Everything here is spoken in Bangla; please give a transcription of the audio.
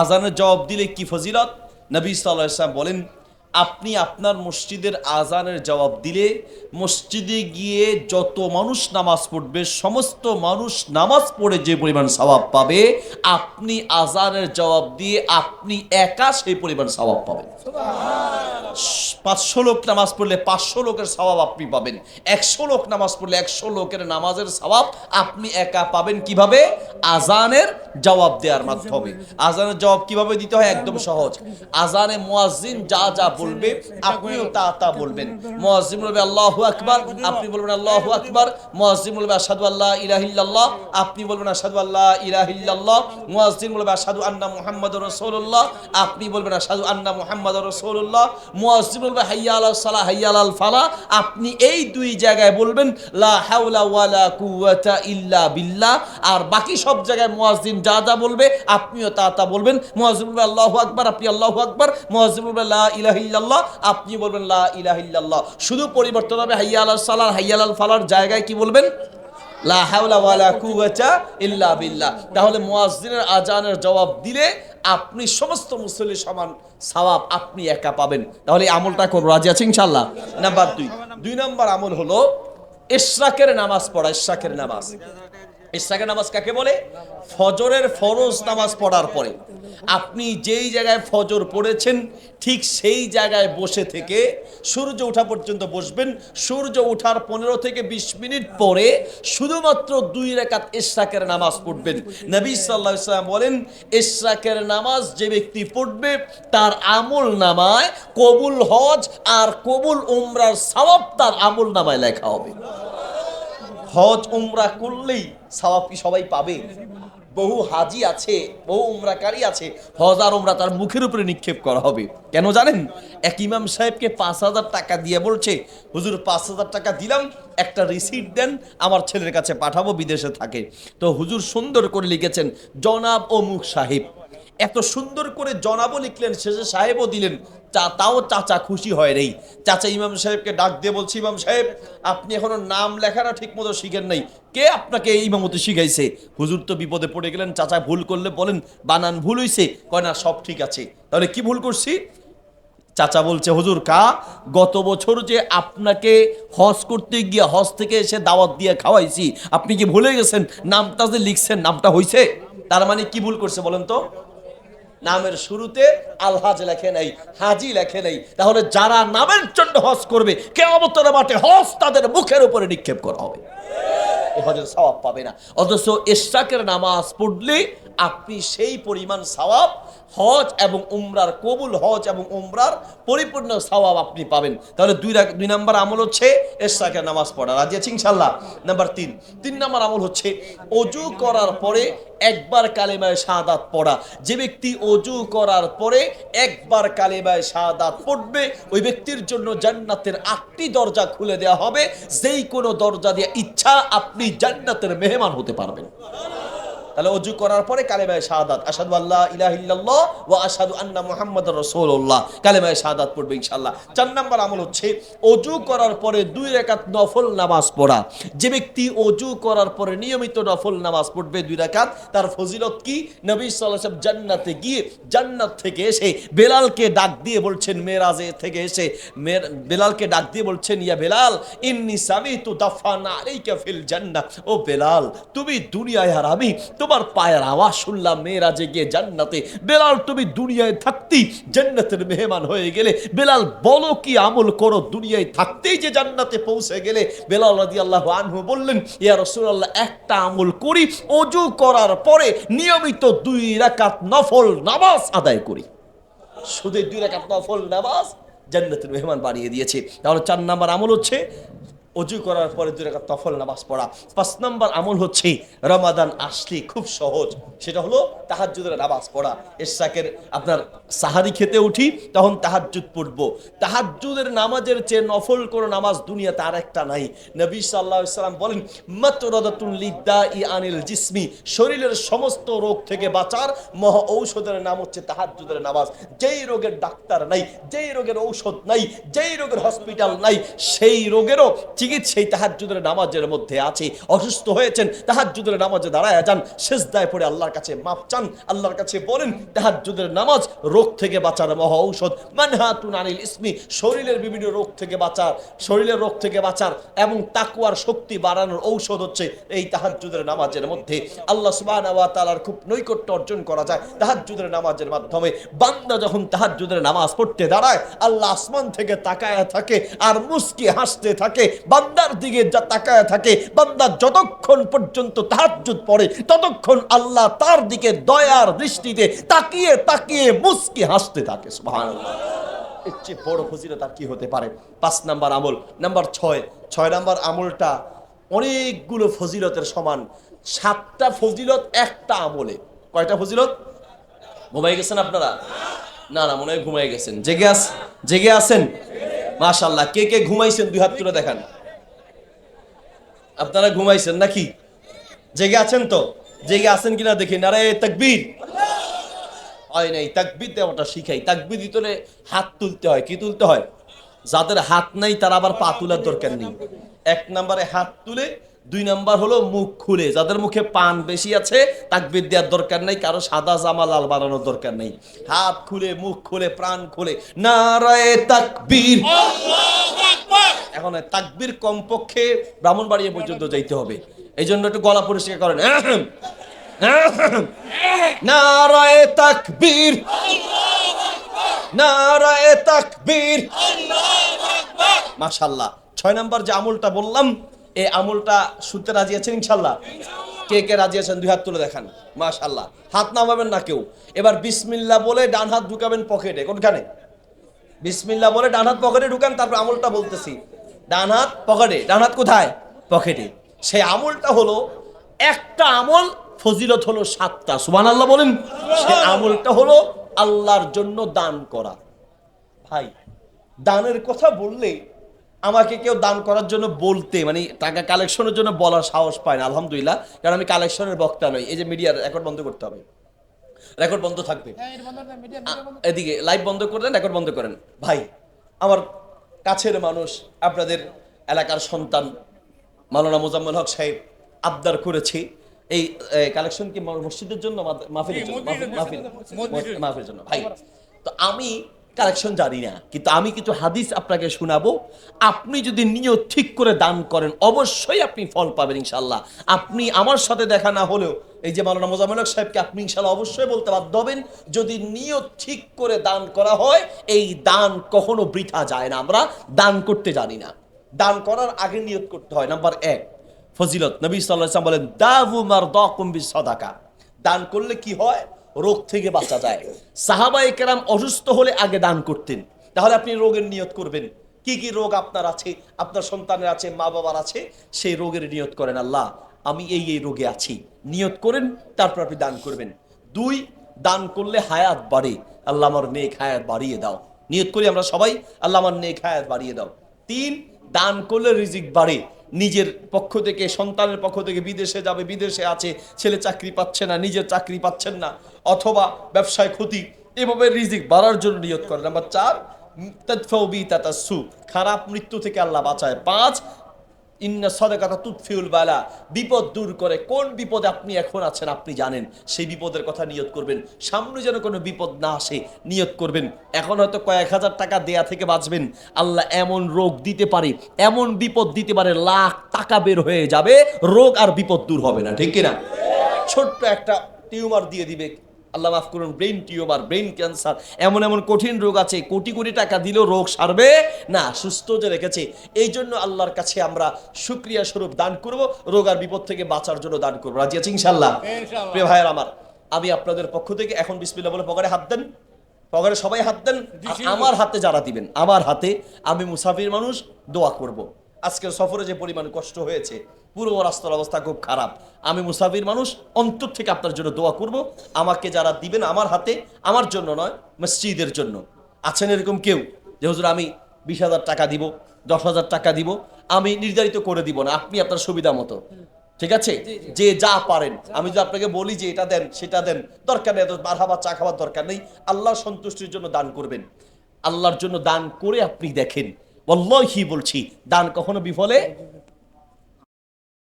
আজানের জবাব দিলে কি ফজিলত? নবী সাল্লাহ ইসলাম বলেন, আপনি আপনার মসজিদের আজানের জবাব দিলে মসজিদে গিয়ে যত মানুষ নামাজ পড়বে, সমস্ত মানুষ নামাজ পড়ে যে পরিমাণ স্বভাব পাবে, আপনি আজানের জবাব দিয়ে আপনি একা সেই পরিমাণ স্বভাব পাবেন। পাঁচশো লোক নামাজ পড়লে পাঁচশো লোকের স্বভাব আপনি পাবেন। একশো লোক নামাজ পড়লে একশো লোকের নামাজের স্বভাব আপনি একা পাবেন কীভাবে? আজানের জবাব দেওয়ার মাধ্যমে। আজানের জবাব কীভাবে দিতে হয়? একদম সহজ। আজানে মুয়াজ্জিন যা যা বলবে, আপনিও তা তা বলবেন। মুয়াজ্জিন বলবে, আল্লাহু আকবার। আপনি বলবেন, আল্লাহু আকবার। মুয়াজ্জিন বলবে, আশহাদু আল্লাহ ইলাহা ইল্লাল্লাহ। আপনি বলবেন, আশহাদু আল্লাহ ইলাহা ইল্লাল্লাহ। বলবে, আশহাদু আন্না মুহাম্মাদুর রাসূলুল্লাহ। আপনি বলবেন, আশহাদু আন্না মুহাম্মাদুর রাসূলুল্লাহ। মুয়াজ্জিন বলবে আলাল ফালাহ। আপনি এই দুই জায়গায় বলবেন, লা হাওলা ওয়ালা ইল্লা বিল্লাহ। আর বাকি সব জায়গায় মুয়াজ্জিন যা যা বলবে, আপনিও তা তা বলবেন। মুয়াজ্জিন আল্লাহু আকবার। আপনি আল্লাহু আকবার। মুয়াজ্জিন বলবে, লা ইলাহা ইল্লাল্লাহ। আপনি বলবেন, লা ইলাহা ইল্লাল্লাহ। শুধু পরিবর্তন হবে হাইয়া আলাল সালাহ হাইয়া আলাল ফালার জায়গায় কি বলবেন? লা তাহলে মুয়াজ্জিনের আজানের জবাব দিলে আপনি সমস্ত মুসল্লি সমান সওয়াব আপনি একা পাবেন। তাহলে আমলটা করব রাজি আছে ইনশাল্লাহ নাম্বার দুই। দুই নাম্বার আমল হলো ইশরাকের নামাজ পড়া, ইশরাকের নামাজ। ইশরাকের নামাজ কাকে বলে? ফজরের ফরজ নামাজ পড়ার পরে। আপনি যেই জায়গায় ফজর পড়েছেন, ঠিক সেই জায়গায় বসে থেকে সূর্য ওঠা পর্যন্ত বসবেন। সূর্য ওঠার পনেরো থেকে বিশ মিনিট পরে শুধুমাত্র দুই রেখাত ইশরাকের নামাজ পড়বেন। নবী সাল্লাহ ইসলাম বলেন ইশরাকের নামাজ যে ব্যক্তি পড়বে, তার আমল নামায় কবুল হজ আর কবুল উমরার সওয়াব তার আমল নামায় লেখা হবে। হজ উমরা করলেই সওয়াব কি সবাই পাবে? বহু হাজি আছে, বহু উমরাকারী আছে, হজ আর উমরা তার মুখের উপরে নিক্ষেপ করা হবে। কেন জানেন? এক ইমাম সাহেবকে পাঁচ হাজার টাকা দিয়ে বলছে, হুজুর, পাঁচ হাজার টাকা দিলাম, একটা রিসিট দেন, আমার ছেলের কাছে পাঠাবো, বিদেশে থাকে। তো হুজুর সুন্দর করে লিখেছেন, জনাব মুখ সাহেব। এত সুন্দর করে জনাবও লিখলেন, শেষে সাহেবও দিলেন, চা, তাও চাচা খুশি হয় রেই চাচা ইমাম সাহেবকে ডাক দিয়ে বলছি, ইমাম সাহেব, আপনি এখনও নাম লেখাটা ঠিক মতো শিখেন নাই। কে আপনাকে ইমামতি শিখাইছে? হুজুর তো বিপদে পড়ে গেলেন, চাচা ভুল করলে বলেন, বানান ভুল হইছে। কয়, না, সব ঠিক আছে। তাহলে কি ভুল করছি? চাচা বলছে, হুজুর, কা, গত বছর যে আপনাকে হজ করতে গিয়ে হজ থেকে এসে দাওয়াত দিয়ে খাওয়াইছি, আপনি কি ভুলে গেছেন? নামটা যে লিখছেন, নামটা হইছে? তার মানে কি ভুল করছে বলেন তো? নামের শুরুতে আলহাজ লেখে নাই, হাজি লেখে নাই। তাহলে যারা নামের জন্য হজ করবে কে অবতরে মাঠে হজ তাদের মুখের উপরে নিক্ষেপ করা হবে। এ হজের স্বভাব পাবে না। অথচ ইশাকের নামাজ পড়লে আপনি সেই পরিমাণ সওয়াব, হজ এবং উমরার, কবুল হজ এবং উমরার পরিপূর্ণ সওয়াব আপনি পাবেন। তাহলে দুই দুই নাম্বার আমল হচ্ছে ইশরাকের নামাজ পড়া। রাজি আছে ইনশাল্লাহ নাম্বার তিন। তিন নাম্বার আমল হচ্ছে অজু করার পরে একবার কালেমায় শাহাদাত পড়া। যে ব্যক্তি অজু করার পরে একবার কালেমায় শাহাদাত পড়বে, ওই ব্যক্তির জন্য জান্নাতের আটটি দরজা খুলে দেওয়া হবে। যেই কোনো দরজা দিয়ে ইচ্ছা, আপনি জান্নাতের মেহমান হতে পারবেন। তাহলে অজু করার পরে কালেমায় শাহাদাত আসাদু আল্লাহ ইলাহ ইল্লাল্লাহ ওয়া আসাদু আন্না মুহাম্মদ রাসূলুল্লাহ। কালেমায় শাহাদাত পড়বে ইনশাআল্লাহ। চার নাম্বার আমল হচ্ছে অজু করার পরে দুই রাকাত নফল নামাজ পড়া। যে ব্যক্তি অজু করার পরে নিয়মিত নফল নামাজ পড়বে দুই রাকাত, তার ফজিলত কি? নবী আলাইহি জান্নাতে গিয়ে জান্নাত থেকে এসে বেলালকে ডাক দিয়ে বলছেন, মেরাজে থেকে এসে বেলালকে ডাক দিয়ে বলছেন, ইয়া বেলাল, ইন্নি সামিতু দাফানা আলাইকা ফিল জান্নাহ। ও বেলাল, তুমি দুনিয়ায় আর আমি তোমার পায়ের আওয়াজ শুনলাম মেয়েরাজে গিয়ে জান্নাতে। বেলাল, তুমি দুনিয়ায় থাকতেই জান্নাতের মেহমান হয়ে গেলে। বেলাল, বলো কি আমল করো, দুনিয়ায় থাকতেই যে জান্নাতে পৌঁছে গেলে। বেলাল রাদিয়াল্লাহু আনহু বললেন, ইয়া রাসূলুল্লাহ, একটা আমল করি, অজু করার পরে নিয়মিত দুই রাকাত নফল নামাজ আদায় করি। শুধু দুই রাকাত নফল নামাজ জান্নাতের মেহমান বানিয়ে দিয়েছে। তাহলে চার নাম্বার আমল হচ্ছে অজু করার পরে দুই রাকাত নফল নামাজ পড়া। পাঁচ নাম্বার আমল হচ্ছে রমাদান আসলে খুব সহজ। সেটা হলো তাহাজ্জুদের নামাজ পড়া। এশাকের আপনার সাহারি খেতে উঠি, তখন তাহাজ্জুদ পড়ব। তাহাজ্জুদের নামাজের চেয়ে নফল কোনো নামাজ দুনিয়াতে আর একটা নাই। নবী সাল্লাহ সাল্লাম বলেন মাতরাদাতুল লিদ্দা ই আনিল জিসমি। শরীরের সমস্ত রোগ থেকে বাঁচার মহা ঔষধের নাম হচ্ছে তাহাজ্জুদের নামাজ। যেই রোগের ডাক্তার নাই, যেই রোগের ঔষধ নাই, যেই রোগের হসপিটাল নাই, সেই রোগেরও চিকিৎসাই তাহাজ্জুদের নামাজের মধ্যে আছে, অসুস্থ হয়েছেন, তাহাজ্জুদের নামাজে দাঁড়ায় যান শেষদায় পড়ে আল্লাহর কাছে মাপ চান, আল্লাহর কাছে বলেন, তাহাজ্জুদের নামাজ রোগ থেকে বাঁচার মহা ঔষধ। মানহাতুন আনিল ইসমি, শরীরের বিভিন্ন রোগ থেকে বাঁচার, শরীরের রোগ থেকে বাঁচার এবং তাকুয়ার শক্তি বাড়ানোর ঔষধ হচ্ছে এই তাহাজ্জুদের নামাজের মধ্যে। আল্লাহ সুবহানাহু ওয়া তাআলার খুব নৈকট্য অর্জন করা যায় তাহাজ্জুদের নামাজের মাধ্যমে। বান্দা যখন তাহাজ্জুদের নামাজ পড়তে দাঁড়ায়, আল্লাহ আসমান থেকে তাকায় থাকে আর মুস্কি হাসতে থাকে বান্দার দিকে যা তাকায় থাকে, বান্দা যতক্ষণ পর্যন্ত তাহাজ্জুদ পড়ে, ততক্ষণ আল্লাহ তার দিকে দয়ার দৃষ্টিতে তাকিয়ে তাকিয়ে মুস্কি হাসতে থাকে চেয়ে বড় ফজিলত আর কি হতে পারে? পাঁচ নাম্বার আমল। নাম্বার ছয়। ছয় নাম্বার আমলটা অনেকগুলো ফজিলতের সমান। সাতটা ফজিলত, একটা আমলে। কয়টা ফজিলত? ঘুমাই গেছেন আপনারা? না না, মনে হয় ঘুমাই গেছেন। জেগে আস জেগে আছেন? মাশাল্লাহ কে কে ঘুমাইছেন দুই হাত তুলে দেখান। আপনারা ঘুমাইছেন নাকি? জেগে আছেন তো? জেগে আছেন কিনা দেখি। নারে, তাকবীর। হয় নাই, তাকবির দেওয়াটা শিখাই। তাকবির দিতে হলে হাত তুলতে হয়। কি তুলতে হয়? যাদের হাত নাই, তারা আবার পা তোলার দরকার নেই। এক নম্বরে হাত তুলে দুই নাম্বার হলো মুখ খুলে। যাদের মুখে পান বেশি আছে, তাকবির দেওয়ার দরকার নেই, কারও সাদা জামা লাল বানানোর দরকার নেই। হাত খুলে, মুখ খুলে, প্রাণ খুলে। নারায়ে তাকবীর। এখন তাকবীর কমপক্ষে ব্রাহ্মণবাড়িয়া পর্যন্ত যাইতে হবে। এই জন্য একটু গলা পরিষ্কার করেন। নারায়ে তাকবীর। নারায়ে তাকবীর। মাশাল্লাহ। ছয় নাম্বার যে আমলটা বললাম এই আমলটা শুনতে রাজি আছেন ইনশাল্লাহ? কে কে রাজি আছেন? দুই হাত তুলে দেখান। মাশাল্লাহ। হাত নামাবেন না কেউ। এবার বিসমিল্লাহ বলে ডান হাত ঢুকাবেন পকেটে। কোনখানে? বিসমিল্লাহ বলে ডান হাত পকেটে ঢুকান, তারপর আমলটা বলতেছি। ডান হাত পকেটে। ডান হাত কোথায়? পকেটে। সেই আমলটা হলো, একটা আমল ফজিলত হলো সাতটা। সুবান আল্লাহ বলেন। সে আমলটা হলো আল্লাহর জন্য দান করা। ভাই, দানের কথা বললে আমাকে কেউ দান করার জন্য বলতে মানে টাকা কালেকশনের জন্য বলার সাহস পায় না আলহামদুলিল্লাহ। কারণ আমি কালেকশনের বক্তা নই এই যে মিডিয়ার রেকর্ড বন্ধ করতে হবে। রেকর্ড বন্ধ থাকবে। এদিকে লাইভ বন্ধ করে দেন রেকর্ড বন্ধ করেন ভাই আমার কাছের মানুষ আপনাদের এলাকার সন্তান মাওলানা মোজাম্মেল হক সাহেব আবদার করেছি। এই কালেকশন কি মসজিদের জন্য মাহফিলের জন্য? মাহফিল- মাহফিল মাহফিলের জন্য। ভাই তো আমি কালেকশন জানি না, কিন্তু আমি কিছু হাদিস আপনাকে শোনাবো। আপনি যদি নিয়ত ঠিক করে দান করেন, অবশ্যই আপনি ফল পাবেন ইনশাল্লাহ আপনি আমার সাথে দেখা না হলেও, এই যে মাওলানা মোজাম্মেল সাহেবকে আপনি ইনশাল্লাহ অবশ্যই বলতে বাধ্য হবেন, যদি নিয়ত ঠিক করে দান করা হয়, এই দান কখনো বৃথা যায় না। আমরা দান করতে জানি না। দান করার আগে নিয়ত করতে হয়। নাম্বার এক, ফজিলত। নবী ওয়াসাল্লাম বলেন দাবু মারদাকুম বিসদাকা দান করলে কি হয়? রোগ থেকে বাঁচা যায়। সাহাবায়ে কেরাম অসুস্থ হলে আগে দান করতেন। তাহলে আপনি রোগের নিয়ত করবেন। কি কি রোগ আপনার আছে? আপনার সন্তানের আছে, মা বাবার আছে, সেই রোগের নিয়ত করেন আল্লাহ, আমি এই এই রোগে আছি। নিয়ত করেন, তারপর আপনি দান করবেন। দুই, দান করলে হায়াত বাড়ে। আল্লাহ আমার নেক হায়াত বাড়িয়ে দাও। নিয়ত করি আমরা সবাই, আল্লাহ আমার নেক হায়াত বাড়িয়ে দাও। তিন, দান করলে রিজিক বাড়ে। নিজের পক্ষ থেকে, সন্তানের পক্ষ থেকে বিদেশে যাবে, বিদেশে আছে, ছেলে চাকরি পাচ্ছে না, নিজের চাকরি পাচ্ছেন না, অথবা ব্যবসায় ক্ষতি, এভাবে রিজিক বাড়ার জন্য নিয়ত করে নাম্বার চার তাদফাউ বি তাতাসসু, খারাপ মৃত্যু থেকে আল্লাহ বাঁচায়। পাঁচ ইন্না সদাকাতা তুৎফিউল বালা। বিপদ দূর করে। কোন বিপদে আপনি এখন আছেন আপনি জানেন। সেই বিপদের কথা নিয়ত করবেন। সামনে যেন কোনো বিপদ না আসে, নিয়ত করবেন। এখন হয়তো কয়েক হাজার টাকা দেয়া থেকে বাঁচবেন। আল্লাহ এমন রোগ দিতে পারে, এমন বিপদ দিতে পারে, লাখ টাকা বের হয়ে যাবে, রোগ আর বিপদ দূর হবে না। ঠিক কিনা? ছোট্ট একটা টিউমার দিয়ে দিবে। আল্লাহ মাফ করুন ব্রেন টিউমার ব্রেন ক্যান্সার এমন এমন কঠিন রোগ আছে কোটি কোটি টাকা দিলেও রোগ সারবে না সুস্থ যে রেখেছে। এই জন্য আল্লাহর কাছে আমরা সুক্রিয়া স্বরূপ দান করব রোগ আর বিপদ থেকে বাঁচার জন্য দান করব। রাজি আছে ইনশাল্লাহ প্রিয় ভাইয়ের আমার আমি আপনাদের পক্ষ থেকে এখন বিসমিল্লাহ বলে পকেটে হাত দেন। পকেটে সবাই হাত দেন। আমার হাতে যারা দিবেন আমার হাতে আমি মুসাফির মানুষ দোয়া করব। আজকের সফরে যে পরিমাণ কষ্ট হয়েছে পুরো রাস্তার অবস্থা খুব খারাপ। আমি মুসাফির মানুষ অন্তর থেকে আপনার জন্য দোয়া করব। আমাকে যারা দিবেন আমার হাতে আমার জন্য নয় মসজিদের জন্য। আছেন এরকম কেউ? যে হুজুর আমি বিশ হাজার টাকা দিব দশ হাজার টাকা দিব আমি নির্ধারিত করে দিব না আপনি আপনার সুবিধা মতো। ঠিক আছে? যে যা পারেন। আমি যদি আপনাকে বলি যে এটা দেন সেটা দেন দরকার নেই এত বার খাবার চা খাবার দরকার নেই। আল্লাহর সন্তুষ্টির জন্য দান করবেন। আল্লাহর জন্য দান করে আপনি দেখেন। অল্লাহি বলছি দান কখনো বিফলে?